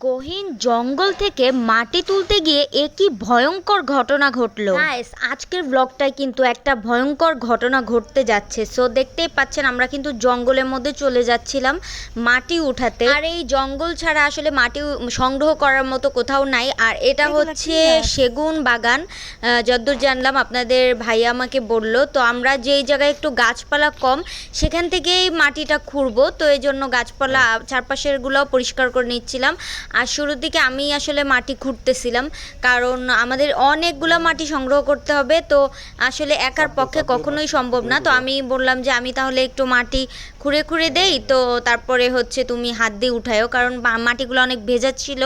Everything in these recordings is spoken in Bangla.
গহীন জঙ্গল থেকে মাটি তুলতে গিয়ে একই ভয়ঙ্কর ঘটনা ঘটলো। গাইস আজকের ব্লগটায় কিন্তু একটা ভয়ঙ্কর ঘটনা ঘটতে যাচ্ছে। সো দেখতেই পাচ্ছেন আমরা কিন্তু জঙ্গলের মধ্যে চলে যাচ্ছিলাম মাটি উঠাতে। আর এই জঙ্গল ছাড়া আসলে মাটি সংগ্রহ করার মতো কোথাও নাই। আর এটা হচ্ছে সেগুন বাগান। আহ, যতদূর জানলাম আপনাদের ভাই আমাকে বলল। তো আমরা যেই জায়গায় একটু গাছপালা কম সেখান থেকেই মাটিটা খুঁড়বো। তো এই জন্য গাছপালা চারপাশেরগুলো পরিষ্কার করে নিচ্ছিলাম। আর শুরুর দিকে আমি আসলে মাটি খুঁড়তেছিলাম কারণ আমাদের অনেকগুলো মাটি সংগ্রহ করতে হবে তো আসলে একার পক্ষে কখনোই সম্ভব না। তো আমি বললাম যে আমি তাহলে একটু মাটি খুঁড়ে খুঁড়ে দেই, তো তারপরে হচ্ছে তুমি হাত দিয়ে উঠায়ও, কারণ মাটিগুলো অনেক ভেজা ছিল,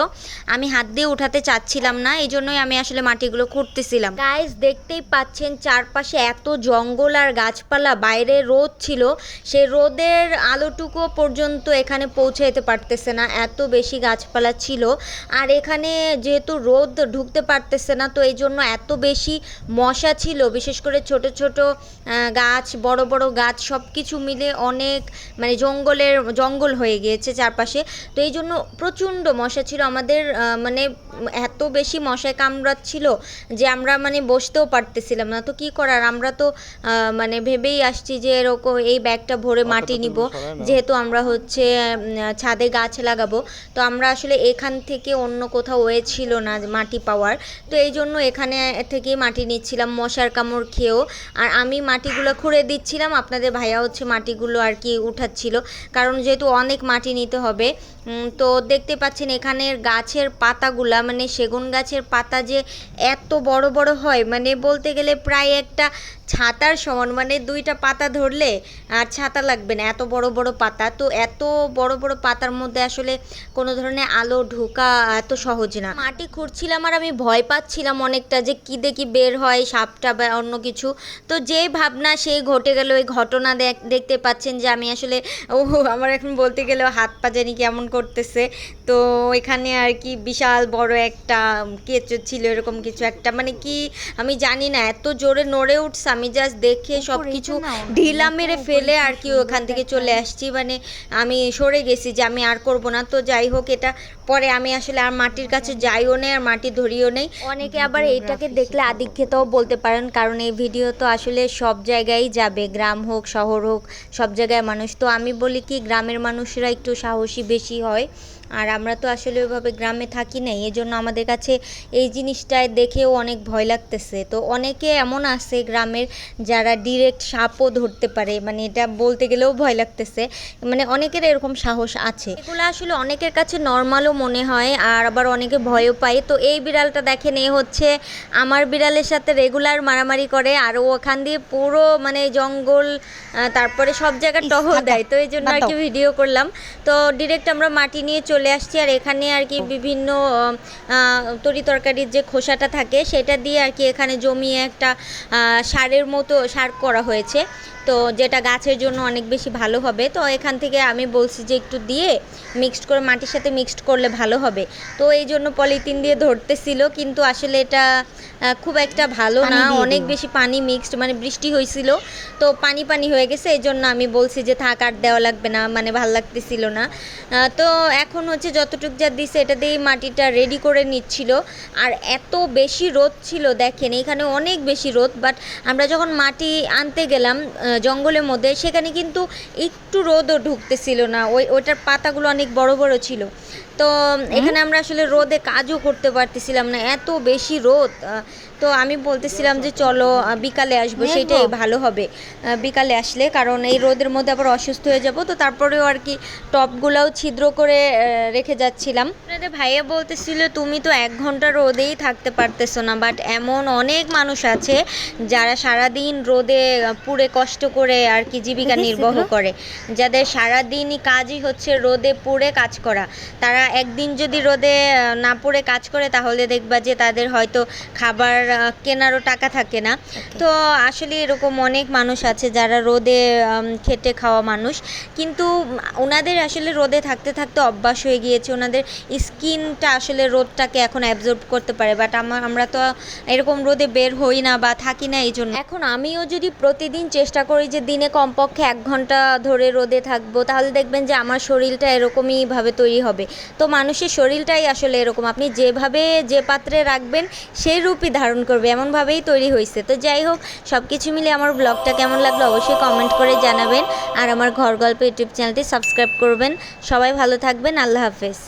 আমি হাত দিয়ে উঠাতে চাচ্ছিলাম না, এই জন্যই আমি আসলে মাটিগুলো খুঁড়তেছিলাম। গাইস দেখতেই পাচ্ছেন চারপাশে এত জঙ্গল আর গাছপালা, বাইরে রোদ ছিল সেই রোদের আলোটুকু পর্যন্ত এখানে পৌঁছে যেতে পারতেছে না, এত বেশি গাছপালা ছিল, আর এখানে যেহেতু রোদ ঢুকতে পারতেছে না, তো এই জন্য এত বেশি মশা ছিল, বিশেষ করে ছোট ছোট গাছ, বড় বড় গাছ সব কিছু মিলে অনেক মানে জঙ্গলের জঙ্গল হয়ে গিয়েছে চারপাশে। তো এই জন্য প্রচণ্ড মশা ছিল। আমাদের মানে এত বেশি মশায় কামড়াচ্ছিল যে আমরা মানে বসতেও পারতেছিলাম না। তো কি করার? আমরা তো মানে ভেবেই আসছি যে এরকম এই ব্যাগটা ভরে মাটি নিব। যেহেতু আমরা হচ্ছে ছাদে গাছ লাগাবো। তো আমরা আসলে এখান থেকে অন্য কোথাও ওয়ে ছিল না মাটি পাওয়ার। তো এই জন্য এখানে থেকেই মাটি নিচ্ছিলাম মশার কামড় খেয়েও। আর আমি মাটিগুলো খুঁড়ে দিচ্ছিলাম। আপনাদের ভাইয়া হচ্ছে মাটিগুলো আর কি উঠাচ্ছিল। কারণ যেহেতু অনেক মাটি নিতে হবে তো দেখতে পাচ্ছেন এখানের গাছের পাতাগুলা মানে সেগুন গাছের পাতা যে এত বড় বড় হয় মানে বলতে গেলে প্রায় একটা ছাতার সমান মানে দুইটা পাতা ধরলে আর ছাতা লাগবে না, এত বড় বড় পাতা। তো এত বড় বড় পাতার মধ্যে আসলে কোনো ধরনের আলো ঢোকা এত সহজ না। মাটি খুঁড়ছিলাম আর আমি ভয় পাচ্ছিলাম অনেকটা যে কি দেখি বের হয় সাপটা বা অন্য কিছু। তো যেই ভাবনা সেই ঘটে গেল, ওই ঘটনা দেখ- দেখতে পাচ্ছেন যে আমি আসলে ও আমার এখন বলতে গেলেও হাত পা জানি কেমন করতেছে। তো এখানে আর কি বিশাল বড় একটা কেঁচো ছিল এরকম কিছু একটা। মানে কি আমি জানি না এত জোরে নড়ে উঠছে আমি জাস্ট দেখে সব কিছু ঢিলা মেরে ফেলে আর কি ওখান থেকে চলে আসছি। মানে আমি সরে গেছি যে আমি আর করব না। তো যাই হোক এটা পরে আমি আসলে আর মাটির কাছে যাইও নেই আর মাটি ধরিও নেই। অনেকে আবার এইটাকে দেখলে আদিক্ষেতাও বলতে পারেন কারণ এই ভিডিও তো আসলে সব জায়গায় যাবে। গ্রাম হোক শহর হোক সব জায়গায় মানুষ। তো আমি বলি কি গ্রামের মানুষরা একটু সাহসী বেশি হয়। আর আমরা তো আসলে ওইভাবে গ্রামে থাকি না এই জন্য আমাদের কাছে এই জিনিসটায় দেখেও অনেক ভয় লাগতেছে। তো অনেকে এমন আছে গ্রামের যারা ডিরেক্ট সাপও ধরতে পারে মানে এটা বলতে গেলেও ভয় লাগতেছে মানে অনেকের এরকম সাহস আছে। এগুলো আসলে অনেকের কাছে নর্মালও মনে হয় আর আবার অনেকে ভয়ও পায়। তো এই বিড়ালটা দেখেন এ হচ্ছে আমার বিড়ালের সাথে রেগুলার মারামারি করে আর ওখান দিয়ে পুরো মানে জঙ্গল তারপরে সব জায়গায় টহল দেয়। তো এই জন্য আর কি ভিডিও করলাম। তো ডিরেক্ট আমরা মাটি নিয়ে চলে আসছি আর এখানে আর কি বিভিন্ন তরি তরকারির যে খোসাটা থাকে সেটা দিয়ে আর কি এখানে জমিয়ে একটা সারের মতো সার করা হয়েছে। তো যেটা গাছের জন্য অনেক বেশি ভালো হবে তো এখান থেকে আমি বলছি যে একটু দিয়ে মিক্সড করে মাটির সাথে মিক্সড করলে ভালো হবে। তো এই জন্য পলিথিন দিয়ে ধরতেছিল কিন্তু আসলে এটা খুব একটা ভালো না অনেক বেশি পানি মিক্সড মানে বৃষ্টি হয়েছিল তো পানি পানি হয়ে গেছে এই জন্য আমি বলছি যে থাক আর দেওয়া লাগবে না মানে ভালো লাগতেছিল না। তো এখন হচ্ছে যতটুক যা দিছে এটা দিয়েই মাটিটা রেডি করে নিচ্ছিল। আর এত বেশি রোদ ছিল দেখেন এখানে অনেক বেশি রোদ বাট আমরা যখন মাটি আনতে গেলাম জঙ্গলের মধ্যে সেখানে কিন্তু একটু রোদও ঢুকতেছিল না। ওই ওইটার পাতাগুলো অনেক বড় বড় ছিল। তো এখানে আমরা আসলে রোদে কাজও করতে পারতেছিলাম না। এত বেশি রোদ। তো আমি বলতেছিলাম যে চলো বিকালে আসব সেটাই ভালো হবে। বিকালে আসলে কারণ এই রোদের মধ্যে আবার অসুস্থ হয়ে যাব তো তারপরেও আর কি টপগুলাও ছিদ্র করে রেখে যাচ্ছিলাম। আপনাদের ভাইয়া বলতেছিল তুমি তো এক ঘণ্টা রোদেই থাকতে পারতেছো না বাট এমন অনেক মানুষ আছে যারা সারাদিন রোদে পুড়ে কষ্ট করে আর কি জীবিকা নির্বাহ করে। যাদের সারাদিনই কাজই হচ্ছে রোদে পুড়ে কাজ করা। তারা একদিন যদি রোদে না পুড়ে কাজ করে তাহলে দেখবা যে তাদের হয়তো খাবার কেনারও টাকা থাকে না। তো আসলে এরকম অনেক মানুষ আছে যারা রোদে খেটে খাওয়া মানুষ। কিন্তু ওনাদের আসলে রোদে থাকতে থাকতে অভ্যাস হয়ে গিয়েছে। ওনাদের স্কিনটা আসলে রোদটাকে এখন অ্যাবজর্ব করতে পারে। বাট আমার আমরা তো এরকম রোদে বের হই না বা থাকি না এই জন্য। এখন আমিও যদি প্রতিদিন চেষ্টা করি যে দিনে কমপক্ষে এক ঘণ্টা ধরে রোদে থাকব তাহলে দেখবেন যে আমার শরীরটা এরকমই ভাবে তৈরি হবে। তো মানুষের শরীরটাই আসলে এরকম। আপনি যেভাবে যে পাত্রে রাখবেন সেই রূপই ধারণ করবে, এমনভাবেই তৈরি হয়েছে তো যাই হোক সব কিছু মিলে আমার ব্লগটা কেমন লাগল অবশ্যই কমেন্ট করে জানাবেন। আর আমার ঘর গল্প ইউটিউব চ্যানেলটি সাবস্ক্রাইব করবেন। সবাই ভালো থাকবেন, আল্লাহ হাফেজ।